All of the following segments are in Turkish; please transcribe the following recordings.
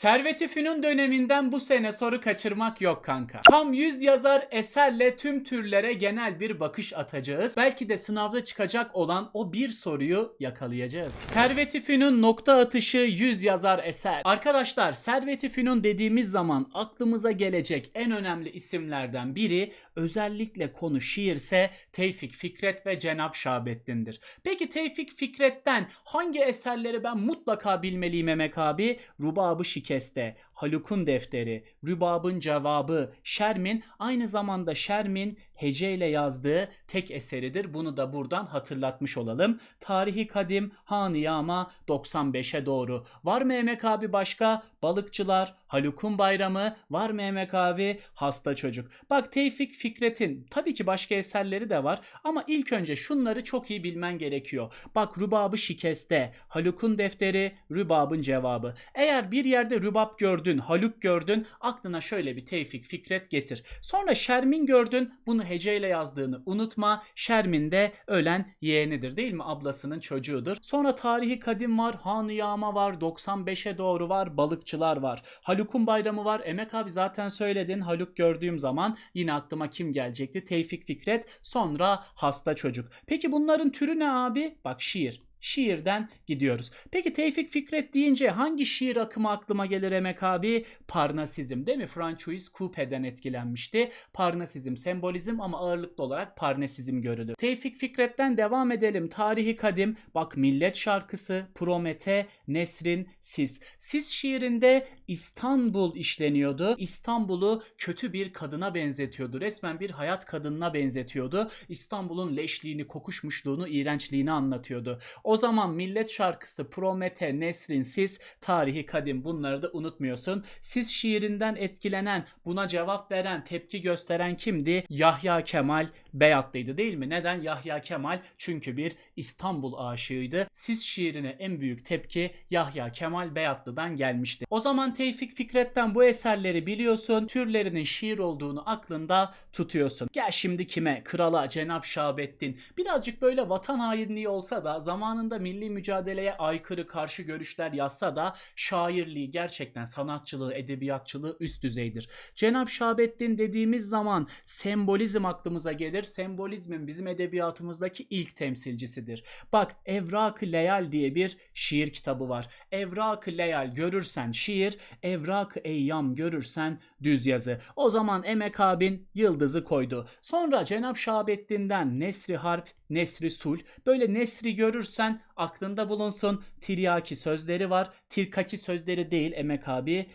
Servet-i Fünun döneminden bu sene soru kaçırmak yok kanka. Tam 100 yazar eserle tüm türlere genel bir bakış atacağız. Belki de sınavda çıkacak olan o bir soruyu yakalayacağız. Servet-i Fünun nokta atışı 100 yazar eser. Arkadaşlar Servet-i Fünun dediğimiz zaman aklımıza gelecek en önemli isimlerden biri özellikle konu şiirse Tevfik Fikret ve Cenap Şahabettin'dir. Peki Tevfik Fikret'ten hangi eserleri ben mutlaka bilmeliyim Emek abi? Rubabı Şikeste, Haluk'un Defteri, Rübab'ın Cevabı, Şermin aynı zamanda Şermin heceyle yazdığı tek eseridir. Bunu da buradan hatırlatmış olalım. Tarihi Kadim, Han Yama 95'e doğru. Var mı Emek abi başka? Balıkçılar, Haluk'un Bayramı, var mı Emek abi? Hasta Çocuk. Bak Tevfik Fikret'in tabii ki başka eserleri de var ama ilk önce şunları çok iyi bilmen gerekiyor. Bak Rübabı Şikeste, Haluk'un Defteri, Rübab'ın Cevabı. Eğer bir yerde Rübab gördün, Haluk gördün, aklına şöyle bir Tevfik Fikret getir. Sonra Şermin gördün, bunu heceyle yazdığını unutma. Şermin de ölen yeğenidir değil mi? Ablasının çocuğudur. Sonra Tarihi Kadim var, Han-ı Yağma var, 95'e doğru var, Balıkçılar var. Haluk'un Bayramı var. Emek abi zaten söyledin. Haluk gördüğüm zaman yine aklıma kim gelecekti? Tevfik Fikret, sonra Hasta Çocuk. Peki bunların türü ne abi? Bak şiir. Şiirden gidiyoruz. Peki Tevfik Fikret deyince hangi şiir akımı aklıma gelir Emek abi? Parnasizm değil mi? Francois Coupe'den etkilenmişti. Parnasizm, sembolizm ama ağırlıklı olarak parnasizm görülür. Tevfik Fikret'ten devam edelim. Tarihi kadim. Bak millet şarkısı, Promete, Nesrin, Sis. Sis şiirinde İstanbul işleniyordu. İstanbul'u kötü bir kadına benzetiyordu. Resmen bir hayat kadınına benzetiyordu. İstanbul'un leşliğini, kokuşmuşluğunu, iğrençliğini anlatıyordu. Zaman millet şarkısı Promete, Nesrin, Sis, tarihi kadim bunları da unutmuyorsun. Sis şiirinden etkilenen, buna cevap veren, tepki gösteren kimdi? Yahya Kemal Beyatlı'ydı değil mi? Neden Yahya Kemal? Çünkü bir İstanbul aşığıydı. Sis şiirine en büyük tepki Yahya Kemal Beyatlı'dan gelmişti. O zaman Tevfik Fikret'ten bu eserleri biliyorsun. Türlerinin şiir olduğunu aklında tutuyorsun. Gel şimdi kime? Krala, Cenap Şahabettin. Birazcık böyle vatan hainliği olsa da zamanında milli mücadeleye aykırı karşı görüşler yazsa da şairliği gerçekten sanatçılığı, edebiyatçılığı üst düzeydir. Cenap Şahabettin dediğimiz zaman sembolizm aklımıza gelir. Sembolizmin bizim edebiyatımızdaki ilk temsilcisidir. Bak Evrak-ı Leyal diye bir şiir kitabı var. Evrak-ı Leyal görürsen şiir, Evrak-ı Eyyam görürsen düz yazı. O zaman Emek abin yıldızı koydu. Sonra Cenap Şahabettin'den Nesri Harp, Nesri Sul. Böyle Nesri görürsen aklında bulunsun. Tiryaki sözleri var. Tirkaki sözleri değil Emek abi.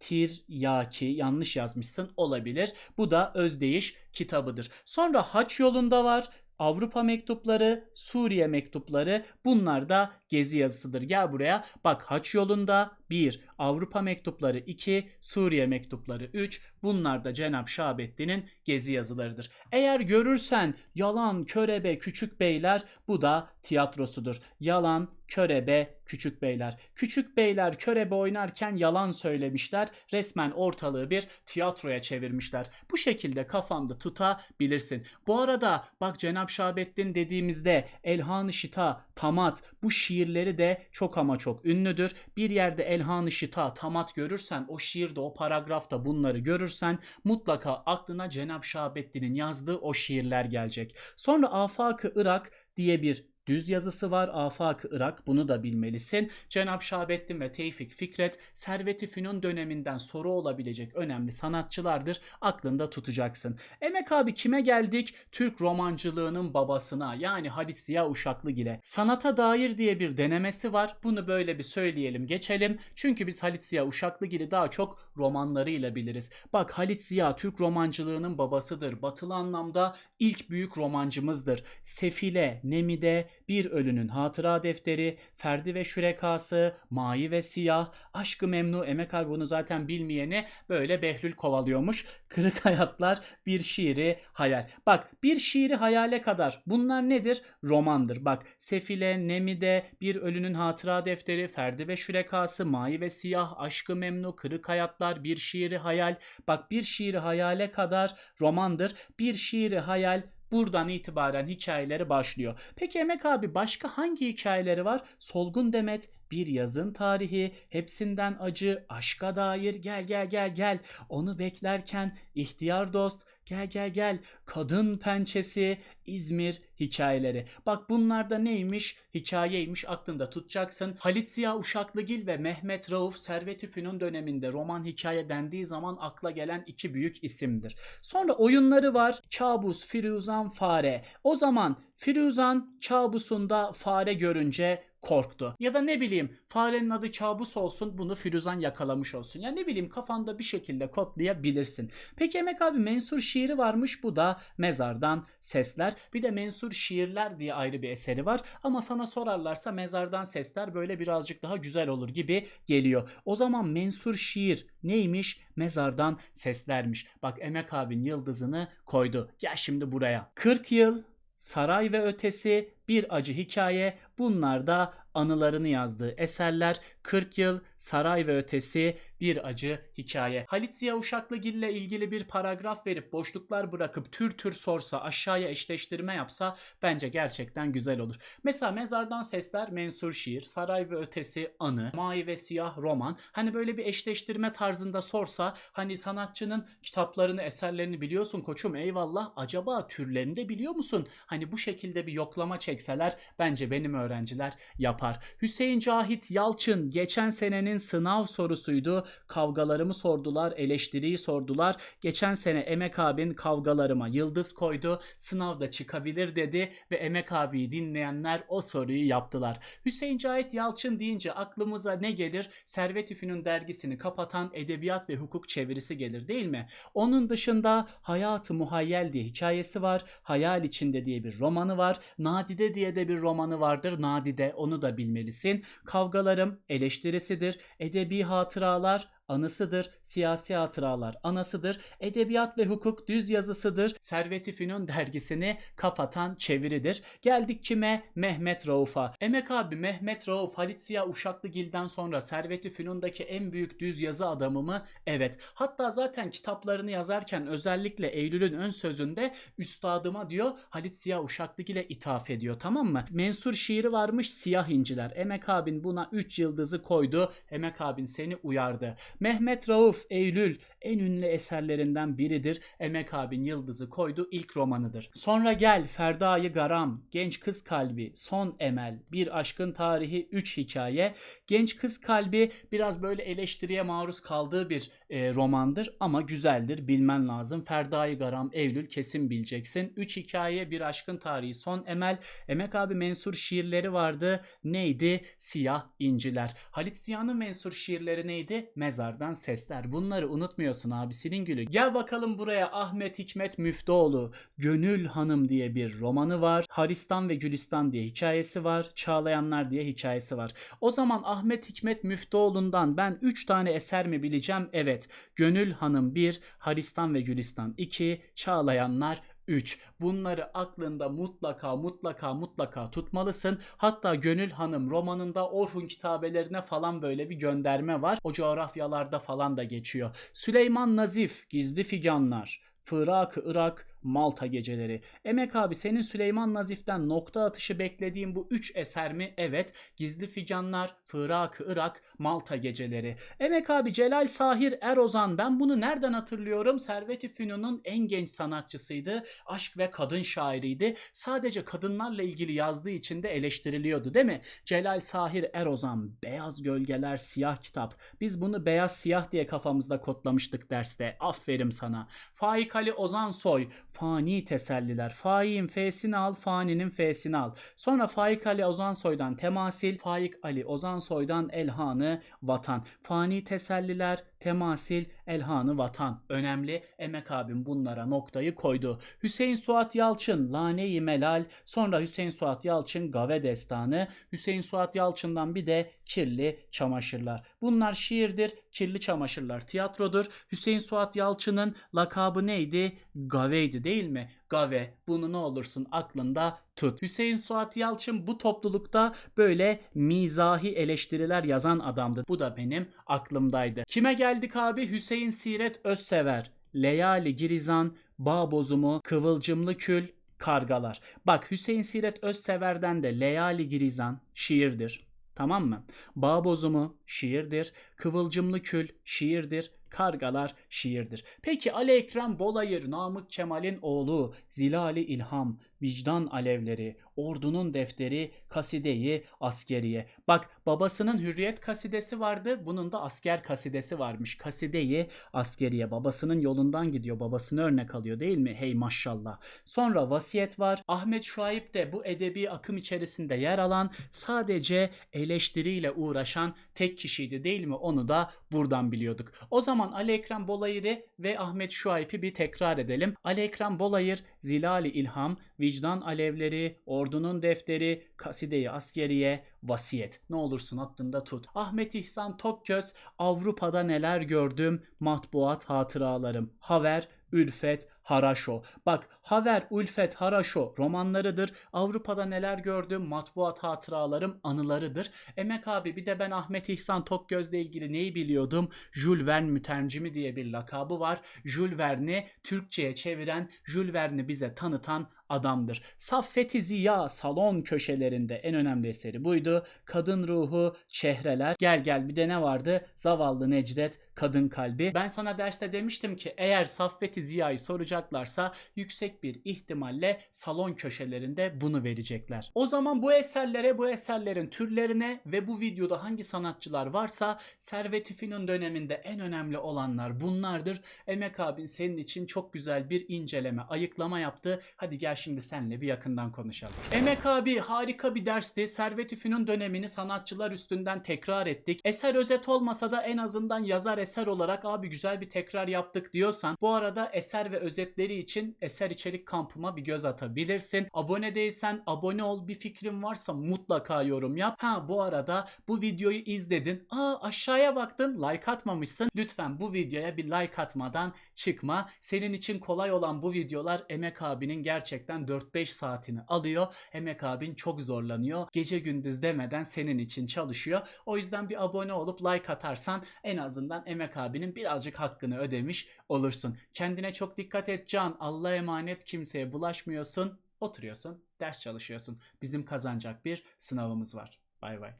Tiryaki yanlış yazmışsın olabilir. Bu da özdeyiş kitabıdır. Sonra Haç yolunda var. Avrupa mektupları, Suriye mektupları bunlar da gezi yazısıdır. Gel buraya. Bak Haç yolunda 1, Avrupa mektupları 2, Suriye mektupları 3. Bunlar da Cenab Şahabettin'in gezi yazılarıdır. Eğer görürsen yalan, körebe, küçük beyler bu da tiyatrosudur. Yalan, körebe, küçük beyler. Küçük beyler körebe oynarken yalan söylemişler. Resmen ortalığı bir tiyatroya çevirmişler. Bu şekilde kafanda tutabilirsin. Bu arada bak Cenab Şahabettin dediğimizde Elhan-ı Şita, Tamat bu şiirleri de çok ama çok ünlüdür. Bir yerde Elhan-ı Şita, Tamat görürsen o şiirde o paragrafta bunları görürsen mutlaka aklına Cenab Şahabettin'in yazdığı o şiirler gelecek. Sonra Afak-ı Irak diye bir düz yazısı var. Afak Irak bunu da bilmelisin. Cenab Şahabettin ve Tevfik Fikret Servet-i Fünun döneminden soru olabilecek önemli sanatçılardır. Aklında tutacaksın. Emek abi kime geldik? Türk romancılığının babasına yani Halit Ziya Uşaklıgil'e. Sanata dair diye bir denemesi var. Bunu böyle bir söyleyelim geçelim. Çünkü biz Halit Ziya Uşaklıgil'i daha çok romanlarıyla biliriz. Bak Halit Ziya Türk romancılığının babasıdır. Batılı anlamda ilk büyük romancımızdır. Sefile, Nemide, bir Ölünün Hatıra Defteri, Ferdi ve Şürekası, Mavi ve Siyah, Aşkı Memnu, Emek bunu zaten bilmeyeni böyle Behlül kovalıyormuş. Kırık Hayatlar, Bir Şiiri Hayal. Bak bir şiiri hayale kadar bunlar nedir? Romandır. Bak Sefile, Nemide, Bir Ölünün Hatıra Defteri, Ferdi ve Şürekası, Mavi ve Siyah, Aşkı Memnu, Kırık Hayatlar, Bir Şiiri Hayal. Bak bir şiiri hayale kadar romandır. Bir şiiri hayal Buradan itibaren hikayeleri başlıyor. Peki Emek abi başka hangi hikayeleri var? Solgun Demet, bir yazın tarihi, hepsinden acı, aşka dair gel gel gel gel. Onu beklerken ihtiyar dost gel gel gel. Kadın pençesi, İzmir hikayeleri. Bak bunlar da neymiş? Hikayeymiş aklında tutacaksın. Halit Ziya Uşaklıgil ve Mehmet Rauf Servet Üfünün döneminde roman hikaye dendiği zaman akla gelen iki büyük isimdir. Sonra oyunları var. Kabus, Firuzan, Fare. O zaman Firuzan kabusunda fare görünce korktu. Ya da ne bileyim farenin adı kabus olsun bunu Firuzan yakalamış olsun. Ya ne bileyim kafanda bir şekilde kodlayabilirsin. Peki Emek abi mensur şiiri varmış bu da mezardan sesler. Bir de mensur şiirler diye ayrı bir eseri var. Ama sana sorarlarsa mezardan sesler böyle birazcık daha güzel olur gibi geliyor. O zaman mensur şiir neymiş? Mezardan seslermiş. Bak Emek abin yıldızını koydu. Gel şimdi buraya. 40 yıl Saray ve Ötesi, Bir Acı Hikaye bunlar da anılarını yazdığı eserler. 40 yıl Saray ve Ötesi Bir Acı Hikaye. Halit Ziya Uşaklıgil ile ilgili bir paragraf verip boşluklar bırakıp tür tür sorsa aşağıya eşleştirme yapsa bence gerçekten güzel olur. Mesela Mezardan Sesler mensur şiir, Saray ve Ötesi anı, Mavi ve Siyah roman. Hani böyle bir eşleştirme tarzında sorsa hani sanatçının kitaplarını, eserlerini biliyorsun koçum eyvallah. Acaba türlerini de biliyor musun? Hani bu şekilde bir yoklama çekseler bence benim öğrenciler yapar. Hüseyin Cahit Yalçın geçen senenin sınav sorusuydu. Kavgalarımı sordular, eleştiriyi sordular. Geçen sene Emek abin kavgalarıma yıldız koydu. Sınavda çıkabilir dedi ve Emek abiyi dinleyenler o soruyu yaptılar. Hüseyin Cahit Yalçın deyince aklımıza ne gelir? Servet Üfünün dergisini kapatan edebiyat ve hukuk çevirisi gelir değil mi? Onun dışında Hayatı Muhayyel diye hikayesi var. Hayal içinde diye bir romanı var. Nadide diye de bir romanı vardır. Nadide onu da bilmelisin. Kavgalarım eleştirisidir. Edebi hatıralar montage anısıdır. Siyasi hatıralar anasıdır. Edebiyat ve hukuk düz yazısıdır. Servet-i Fünun dergisini kapatan çeviridir. Geldik kime? Mehmet Rauf'a. Emek abi Mehmet Rauf Halit Ziya Uşaklıgil'den sonra Servet-i Fünun'daki en büyük düz yazı adamı mı? Evet. Hatta zaten kitaplarını yazarken özellikle Eylül'ün ön sözünde üstadıma diyor Halit Ziya Uşaklıgil'e ithaf ediyor tamam mı? Mensur şiiri varmış Siyah İnciler. Emek abin buna 3 yıldızı koydu. Emek abin seni uyardı. Mehmet Rauf Eylül en ünlü eserlerinden biridir. Emek abin yıldızı koydu ilk romanıdır. Sonra gel Ferda'yı Garam, Genç Kız Kalbi, Son Emel, Bir Aşkın Tarihi 3 hikaye. Genç Kız Kalbi biraz böyle eleştiriye maruz kaldığı bir e, romandır ama güzeldir bilmen lazım. Ferda'yı Garam Eylül kesin bileceksin. 3 hikaye Bir Aşkın Tarihi Son Emel. Emek abi mensur şiirleri vardı. Neydi? Siyah İnciler. Halit Ziya'nın mensur şiirleri neydi? Mezardan Sesler. Bunları unutmuyorsun abisinin gülü. Gel bakalım buraya Ahmet Hikmet Müftüoğlu. Gönül Hanım diye bir romanı var. Haristan ve Gülistan diye hikayesi var. Çağlayanlar diye hikayesi var. O zaman Ahmet Hikmet Müftüoğlu'ndan ben 3 tane eser mi bileceğim? Evet. Gönül Hanım 1, Haristan ve Gülistan 2, Çağlayanlar 3. Bunları aklında mutlaka mutlaka mutlaka tutmalısın. Hatta Gönül Hanım romanında Orhun kitabelerine falan böyle bir gönderme var. O coğrafyalarda falan da geçiyor. Süleyman Nazif, Gizli Figanlar, Fırak, Irak, Malta Geceleri. Emek abi senin Süleyman Nazif'ten nokta atışı beklediğin bu 3 eser mi? Evet. Gizli Figanlar, Fırak, Irak, Malta Geceleri. Emek abi Celal Sahir Erozan ben bunu nereden hatırlıyorum? Servet-i Fünun'un en genç sanatçısıydı. Aşk ve kadın şairiydi. Sadece kadınlarla ilgili yazdığı için de eleştiriliyordu değil mi? Celal Sahir Erozan, Beyaz Gölgeler Siyah Kitap. Biz bunu beyaz siyah diye kafamızda kodlamıştık derste. Aferin sana. Faik Ali Ozan Soy, Fani teselliler. Faik'in F'sini al, faninin F'sini al. Sonra Faik Ali Ozansoy'dan temasil, Faik Ali Ozansoy'dan elhanı vatan. Fani teselliler, temasil, elhanı vatan. Önemli. Emek abim bunlara noktayı koydu. Hüseyin Suat Yalçın, Lane-i Melal. Sonra Hüseyin Suat Yalçın, Gave Destanı. Hüseyin Suat Yalçın'dan bir de Kirli Çamaşırlar. Bunlar şiirdir, Kirli Çamaşırlar tiyatrodur. Hüseyin Suat Yalçın'ın lakabı neydi? Gave'ydi değil mi? Gave. Bunu ne olursun aklında tut. Hüseyin Suat Yalçın bu toplulukta böyle mizahi eleştiriler yazan adamdı. Bu da benim aklımdaydı. Kime geldik abi? Hüseyin Siret Özsever. Leyali Girizan, Bağ Bozumu, Kıvılcımlı Kül, Kargalar. Bak Hüseyin Siret Özsever'den de Leyali Girizan şiirdir. Tamam mı? Bağ bozumu şiirdir. Kıvılcımlı kül şiirdir. Kargalar şiirdir. Peki Ali Ekrem Bolayır, Namık Kemal'in oğlu, Zilali İlham, Vicdan Alevleri, Ordunun Defteri, Kasideyi, Askeriye. Bak babasının Hürriyet kasidesi vardı, bunun da asker kasidesi varmış. Kasideyi, Askeriye. Babasının yolundan gidiyor, babasını örnek alıyor değil mi? Hey maşallah. Sonra Vasiyet var. Ahmet Şuayb de bu edebi akım içerisinde yer alan, sadece eleştiriyle uğraşan tek kişiydi değil mi? Onu da buradan biliyorduk. O zaman Ali Ekrem Bolayır'ı ve Ahmet Şuayb'i bir tekrar edelim. Ali Ekrem Bolayır, Zilali İlham, Vicdan Alevleri, Ordunun Defteri, Kaside-i Askeriye, Vasiyet. Ne olursun aklında tut. Ahmet İhsan Topköz, Avrupa'da neler gördüm, matbuat hatıralarım. Haver, Ülfet, Haraşo. Bak Haver, Ülfet, Haraşo romanlarıdır. Avrupa'da neler gördüm, matbuat hatıralarım anılarıdır. Emek abi bir de ben Ahmet İhsan Tokgöz'le ilgili neyi biliyordum? Jules Verne mütercimi diye bir lakabı var. Jules Verne'i Türkçe'ye çeviren, Jules Verne'i bize tanıtan adamdır. Saffeti Ziya salon köşelerinde en önemli eseri buydu. Kadın ruhu, çehreler. Gel gel bir de ne vardı? Zavallı Necdet, kadın kalbi. Ben sana derste demiştim ki eğer Saffeti Ziya'yı soracaklarsa yüksek bir ihtimalle salon köşelerinde bunu verecekler. O zaman bu eserlere, bu eserlerin türlerine ve bu videoda hangi sanatçılar varsa Servet İfünun döneminde en önemli olanlar bunlardır. Emek abin senin için çok güzel bir inceleme, ayıklama yaptı. Hadi gel şimdi senle bir yakından konuşalım. Emek abi harika bir dersti. Servet İfünun dönemini sanatçılar üstünden tekrar ettik. Eser özet olmasa da en azından yazar eser olarak abi güzel bir tekrar yaptık diyorsan bu arada eser ve özetleri için eser içerik kampıma bir göz atabilirsin. Abone değilsen abone ol. Bir fikrin varsa mutlaka yorum yap. Ha bu arada bu videoyu izledin. Aa aşağıya baktın like atmamışsın. Lütfen bu videoya bir like atmadan çıkma. Senin için kolay olan bu videolar Emek abinin gerçekten 4-5 saatini alıyor. Emek abin çok zorlanıyor. Gece gündüz demeden senin için çalışıyor. O yüzden bir abone olup like atarsan en azından Emek abinin birazcık hakkını ödemiş olursun. Kendine çok dikkat et Can. Allah'a emanet kimseye bulaşmıyorsun. Oturuyorsun, ders çalışıyorsun. Bizim kazanacak bir sınavımız var. Bay bay.